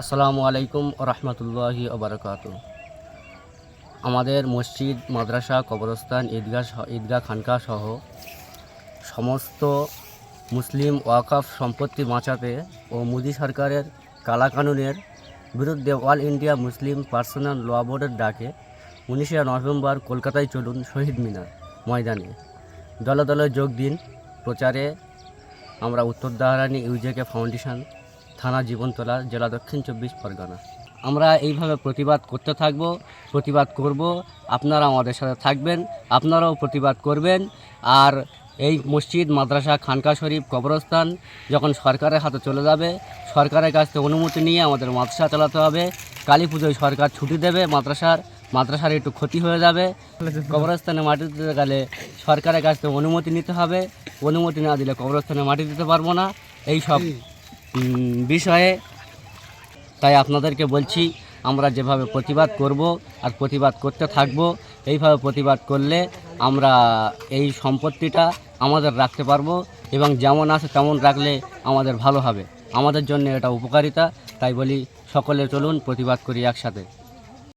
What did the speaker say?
আসসালামু আলাইকুম রহমতুল্লাহি ওবরাকাত আমাদের মসজিদ, মাদ্রাসা, কবরস্থান, ঈদগাহ ঈদগাহ খানকা সহ সমস্ত মুসলিম ওয়াকাফ সম্পত্তি বাঁচাতে ও মোদী সরকারের কালাকানুনের বিরুদ্ধে all India Muslim personal law বোর্ডের ডাকে উনিশে নভেম্বর কলকাতায় চলুন শহীদ মিনার ময়দানে। দলে দলে যোগ দিন প্রচারে। আমরা উত্তর দাহারানি ইউজেকে ফাউন্ডেশন থানা জীবনতলা, জেলা দক্ষিণ চব্বিশ পরগনা। আমরা এইভাবে প্রতিবাদ করতে থাকব, প্রতিবাদ করব। আপনারা আমাদের সাথে থাকবেন, আপনারাও প্রতিবাদ করবেন। আর এই মসজিদ, মাদ্রাসা, খানকা শরীফ, কবরস্থান যখন সরকারের হাতে চলে যাবে, সরকারের কাছ থেকে অনুমতি নিয়ে আমাদের মাদ্রাসা চালাতে হবে। কালী পুজোয় সরকার ছুটি দেবে মাদ্রাসার মাদ্রাসার একটু ক্ষতি হয়ে যাবে। কবরস্থানে মাটি দিতে গেলে সরকারের কাছ থেকে অনুমতি নিতে হবে। অনুমতি না দিলে কবরস্থানে মাটি দিতে পারব না। এই সব বিষয়ে। তাই আপনাদেরকে বলছি, আমরা যেভাবে প্রতিবাদ করব আর প্রতিবাদ করতে থাকব, এইভাবে প্রতিবাদ করলে আমরা এই সম্পত্তিটা আমাদের রাখতে পারব এবং যেমন আছে তেমন রাখলে আমাদের ভালো হবে। আমাদের জন্য এটা উপকারিতা। তাই বলি, সকলে চলুন প্রতিবাদ করি একসাথে।